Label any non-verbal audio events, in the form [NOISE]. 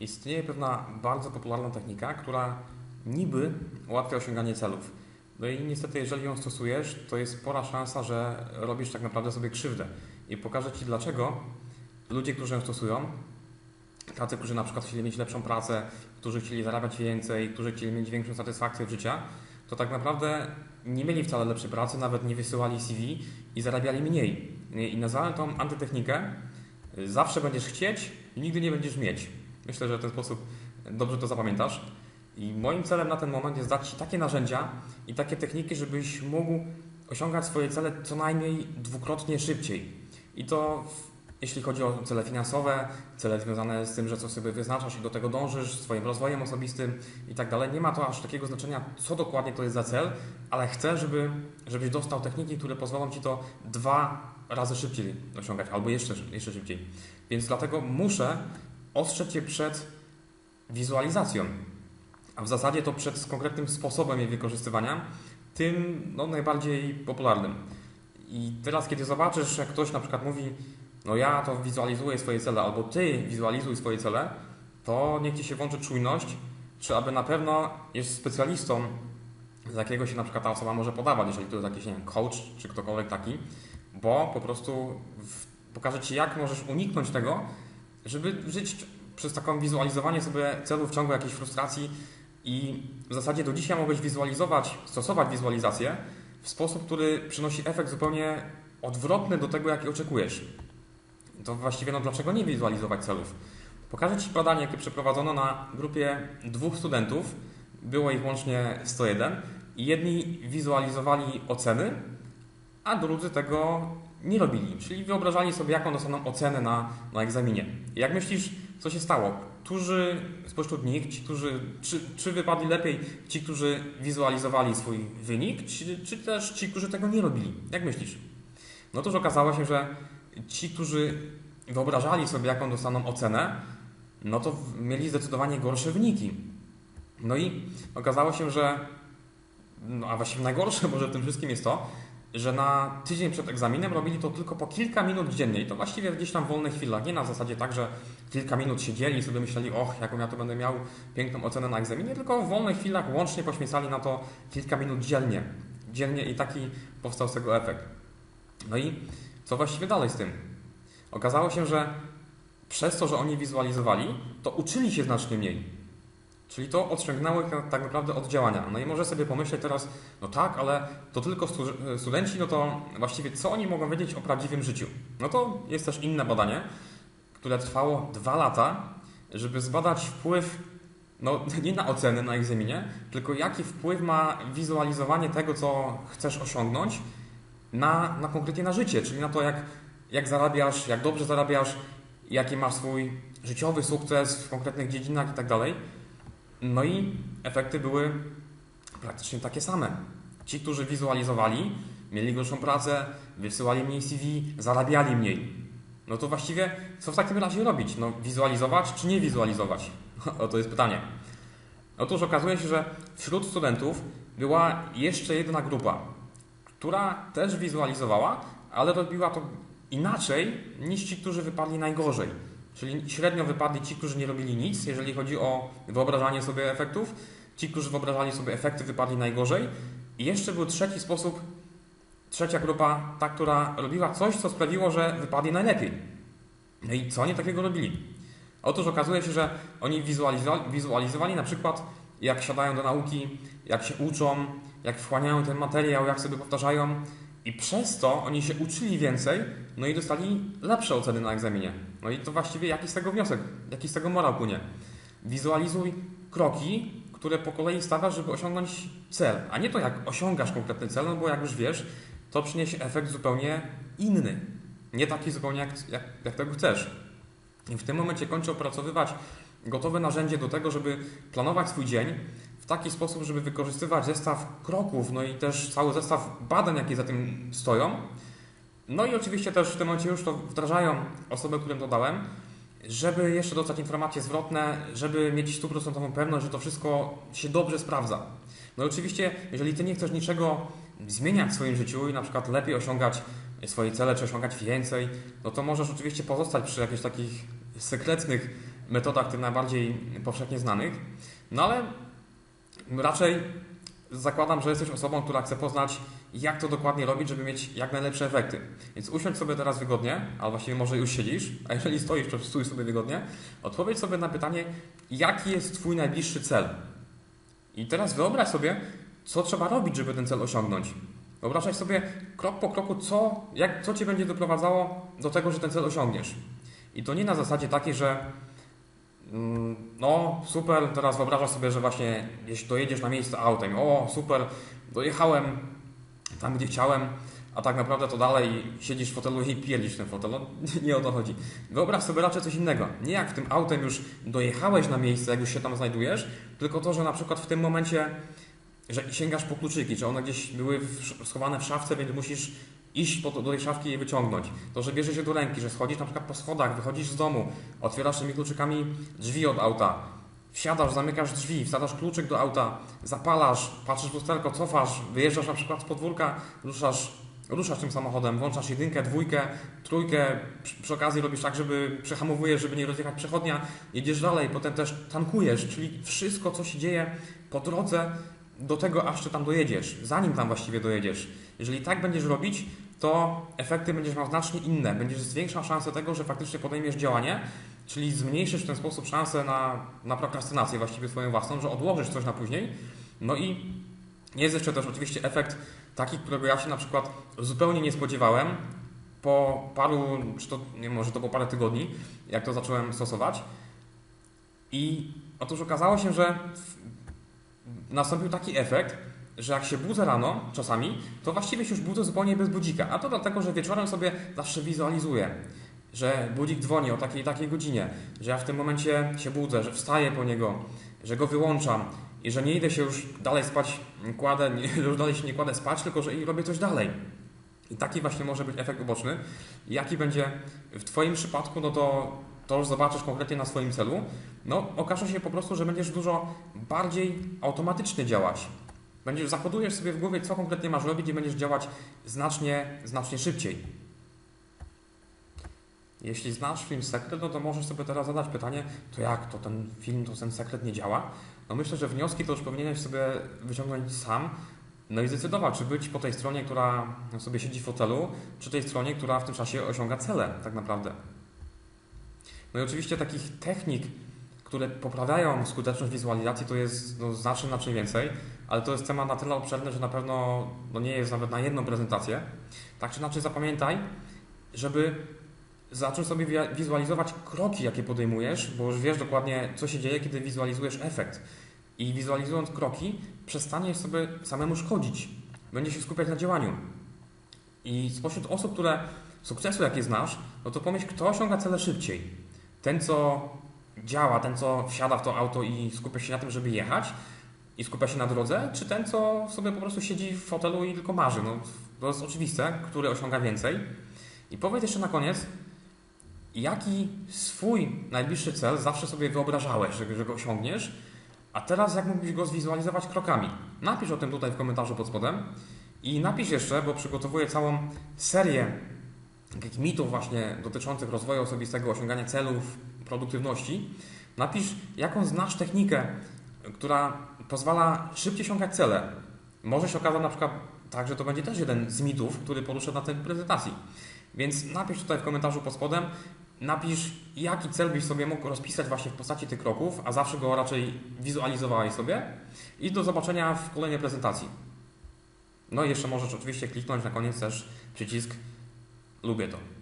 istnieje pewna bardzo popularna technika, która niby ułatwia osiąganie celów. No i niestety, jeżeli ją stosujesz, to jest spora szansa, że robisz tak naprawdę sobie krzywdę. I pokażę Ci dlaczego ludzie, którzy ją stosują, tacy, którzy na przykład chcieli mieć lepszą pracę, którzy chcieli zarabiać więcej, którzy chcieli mieć większą satysfakcję w życia, to tak naprawdę nie mieli wcale lepszej pracy, nawet nie wysyłali CV i zarabiali mniej. I nazwałem tą antytechnikę zawsze będziesz chcieć nigdy nie będziesz mieć. Myślę, że w ten sposób dobrze to zapamiętasz. I moim celem na ten moment jest dać Ci takie narzędzia i takie techniki, żebyś mógł osiągać swoje cele co najmniej dwukrotnie szybciej. I to jeśli chodzi o cele finansowe, cele związane z tym, że co sobie wyznaczasz i do tego dążysz, swoim rozwojem osobistym i tak dalej, nie ma to aż takiego znaczenia, co dokładnie to jest za cel, ale chcę, żeby, żebyś dostał techniki, które pozwolą Ci to dwa razy szybciej osiągać, albo jeszcze, jeszcze szybciej. Więc dlatego muszę ostrzec Cię przed wizualizacją, a w zasadzie to przed konkretnym sposobem jej wykorzystywania, tym no, najbardziej popularnym. I teraz, kiedy zobaczysz, jak ktoś na przykład mówi, no ja to wizualizuję swoje cele, albo ty wizualizuj swoje cele, to niech ci się włączy czujność, czy aby na pewno jest specjalistą, z jakiego się na przykład ta osoba może podawać, jeżeli to jest jakiś nie wiem, coach, czy ktokolwiek taki, bo po prostu pokaże ci, jak możesz uniknąć tego, żeby żyć przez taką wizualizowanie sobie celów w ciągu jakiejś frustracji i w zasadzie do dzisiaj mogłeś wizualizować, stosować wizualizację w sposób, który przynosi efekt zupełnie odwrotny do tego, jaki oczekujesz to właściwie no dlaczego nie wizualizować celów? Pokażę Ci badanie, jakie przeprowadzono na grupie dwóch studentów. Było ich łącznie 101 i jedni wizualizowali oceny, a drudzy tego nie robili. Czyli wyobrażali sobie, jaką dostaną ocenę na, na egzaminie. Jak myślisz, co się stało? Którzy spośród nich, ci, którzy, czy, czy wypadli lepiej ci, którzy wizualizowali swój wynik, czy, czy też ci, którzy tego nie robili? Jak myślisz? No to już okazało się, że ci, którzy wyobrażali sobie, jaką dostaną ocenę, no to mieli zdecydowanie gorsze wyniki. No i okazało się, że, no a właściwie najgorsze [LAUGHS] może w tym wszystkim jest to, że na tydzień przed egzaminem robili to tylko po kilka minut dziennie i to właściwie gdzieś tam wolnych chwilach, nie na zasadzie tak, że kilka minut siedzieli i sobie myśleli, och, jaką ja to będę miał piękną ocenę na egzaminie, tylko w wolnych chwilach łącznie poświęcali na to kilka minut dziennie. Dziennie i taki powstał z tego efekt. No i co właściwie dalej z tym? Okazało się, że przez to, że oni wizualizowali, to uczyli się znacznie mniej. Czyli to odciągnęło ich tak naprawdę od działania. No i może sobie pomyśleć teraz, no tak, ale to tylko studenci, no to właściwie co oni mogą wiedzieć o prawdziwym życiu? No to jest też inne badanie, które trwało dwa lata, żeby zbadać wpływ, no [LAUGHS] nie na oceny na egzaminie, tylko jaki wpływ ma wizualizowanie tego, co chcesz osiągnąć na, na konkretnie na życie, czyli na to, jak, jak zarabiasz, jak dobrze zarabiasz, jaki masz swój życiowy sukces w konkretnych dziedzinach i tak dalej. No i efekty były praktycznie takie same. Ci, którzy wizualizowali, mieli gorszą pracę, wysyłali mniej CV, zarabiali mniej. No to właściwie co w takim razie robić? No wizualizować czy nie wizualizować? [LAUGHS] O to jest pytanie. Otóż okazuje się, że wśród studentów była jeszcze jedna grupa, która też wizualizowała, ale robiła to inaczej niż ci, którzy wypadli najgorzej. Czyli średnio wypadli ci, którzy nie robili nic, jeżeli chodzi o wyobrażanie sobie efektów. Ci, którzy wyobrażali sobie efekty, wypadli najgorzej. I jeszcze był trzeci sposób, trzecia grupa, ta, która robiła coś, co sprawiło, że wypadli najlepiej. No i co oni takiego robili? Otóż okazuje się, że oni wizualizowali, wizualizowali na przykład, jak siadają do nauki, jak się uczą, jak wchłaniają ten materiał, jak sobie powtarzają. I przez to oni się uczyli więcej, no i dostali lepsze oceny na egzaminie. No i to właściwie jaki z tego wniosek, jaki z tego morał płynie. Wizualizuj kroki, które po kolei stawiasz, żeby osiągnąć cel, a nie to jak osiągasz konkretny cel, no bo jak już wiesz, to przyniesie efekt zupełnie inny. Nie taki zupełnie jak, jak, jak tego chcesz. I w tym momencie kończę opracowywać gotowe narzędzie do tego, żeby planować swój dzień, taki sposób, żeby wykorzystywać zestaw kroków, no i też cały zestaw badań, jakie za tym stoją. No i oczywiście też w tym momencie już to wdrażają osoby, którym to dałem, żeby jeszcze dostać informacje zwrotne, żeby mieć stuprocentową pewność, że to wszystko się dobrze sprawdza. No i oczywiście, jeżeli Ty nie chcesz niczego zmieniać w swoim życiu i na przykład lepiej osiągać swoje cele, czy osiągać więcej, no to możesz oczywiście pozostać przy jakichś takich sekretnych metodach tych najbardziej powszechnie znanych. No ale raczej zakładam, że jesteś osobą, która chce poznać, jak to dokładnie robić, żeby mieć jak najlepsze efekty. Więc usiądź sobie teraz wygodnie, albo właściwie może już siedzisz, a jeżeli stoisz, to stój sobie wygodnie. Odpowiedz sobie na pytanie, jaki jest Twój najbliższy cel. I teraz wyobraź sobie, co trzeba robić, żeby ten cel osiągnąć. Wyobrażaj sobie krok po kroku, co, jak, co Cię będzie doprowadzało do tego, że ten cel osiągniesz. I to nie na zasadzie takiej, że mm, no super, teraz wyobrażasz sobie, że właśnie jeśli dojedziesz na miejsce autem, o super, dojechałem tam, gdzie chciałem, a tak naprawdę to dalej siedzisz w fotelu i pierdzisz ten fotel. No, [LAUGHS] nie o to chodzi. Wyobraź sobie raczej coś innego. Nie jak w tym autem już dojechałeś na miejsce, jak już się tam znajdujesz, tylko to, że na przykład w tym momencie, że sięgasz po kluczyki, że one gdzieś były schowane w szafce, więc musisz iść po do tej szafki i je wyciągnąć. To, że bierzesz je do ręki, że schodzisz na przykład po schodach, wychodzisz z domu, otwierasz tymi kluczykami drzwi od auta, wsiadasz, zamykasz drzwi, wsadzasz kluczyk do auta, zapalasz, patrzysz w lusterko, cofasz, wyjeżdżasz na przykład z podwórka, ruszasz, ruszasz tym samochodem, włączasz jedynkę, dwójkę, trójkę, przy, przy okazji robisz tak, żeby przehamowujesz, żeby nie rozjechać przechodnia, jedziesz dalej, potem też tankujesz, czyli wszystko, co się dzieje po drodze do tego, aż ty tam dojedziesz, zanim tam właściwie dojedziesz. Jeżeli tak będziesz robić, to efekty będziesz miał znacznie inne. Będziesz zwiększał szansę tego, że faktycznie podejmiesz działanie, czyli zmniejszysz w ten sposób szansę na, na prokrastynację właściwie swoją własną, że odłożysz coś na później. No i jest jeszcze też oczywiście efekt taki, którego ja się na przykład zupełnie nie spodziewałem po paru, czy to, nie może to po parę tygodni, jak to zacząłem stosować. I otóż okazało się, że nastąpił taki efekt, że jak się budzę rano czasami, to właściwie się już budzę zupełnie bez budzika. A to dlatego, że wieczorem sobie zawsze wizualizuję, że budzik dzwoni o takiej takiej godzinie, że ja w tym momencie się budzę, że wstaję po niego, że go wyłączam i że nie idę się już dalej spać, kładę, nie, [LAUGHS] już dalej się nie kładę spać, tylko że i robię coś dalej. I taki właśnie może być efekt uboczny. Jaki będzie w Twoim przypadku, no to to już zobaczysz konkretnie na swoim celu, no okaże się po prostu, że będziesz dużo bardziej automatycznie działać. Będziesz, zakodujesz sobie w głowie, co konkretnie masz robić i będziesz działać znacznie, znacznie szybciej. Jeśli znasz film Sekret, no to możesz sobie teraz zadać pytanie, to jak to ten film, to ten sekret nie działa? No myślę, że wnioski to już powinieneś sobie wyciągnąć sam, no i zdecydować, czy być po tej stronie, która sobie siedzi w fotelu, czy tej stronie, która w tym czasie osiąga cele tak naprawdę. No i oczywiście takich technik, które poprawiają skuteczność wizualizacji, to jest no, znacznie, znacznie więcej, ale to jest temat na tyle obszerny, że na pewno no, nie jest nawet na jedną prezentację. Tak czy inaczej zapamiętaj, żeby zacząć sobie wizualizować kroki, jakie podejmujesz, bo już wiesz dokładnie, co się dzieje, kiedy wizualizujesz efekt. I wizualizując kroki, przestaniesz sobie samemu szkodzić. Będziesz się skupiać na działaniu. I spośród osób, które sukcesu, jakie znasz, no to pomyśl, kto osiąga cele szybciej. Ten, co działa, ten, co wsiada w to auto i skupia się na tym, żeby jechać i skupia się na drodze, czy ten, co sobie po prostu siedzi w fotelu i tylko marzy. No, to jest oczywiste, który osiąga więcej. I powiedz jeszcze na koniec, jaki swój najbliższy cel zawsze sobie wyobrażałeś, że, że go osiągniesz, a teraz jak mógłbyś go zwizualizować krokami. Napisz o tym tutaj w komentarzu pod spodem i napisz jeszcze, bo przygotowuję całą serię takich mitów właśnie dotyczących rozwoju osobistego, osiągania celów, produktywności. Napisz, jaką znasz technikę, która pozwala szybciej osiągać cele. Może się okazać na przykład tak, że to będzie też jeden z mitów, który poruszę na tej prezentacji. Więc napisz tutaj w komentarzu pod spodem, napisz jaki cel byś sobie mógł rozpisać właśnie w postaci tych kroków, a zawsze go raczej wizualizowałeś sobie i do zobaczenia w kolejnej prezentacji. No i jeszcze możesz oczywiście kliknąć na koniec też przycisk lubię to.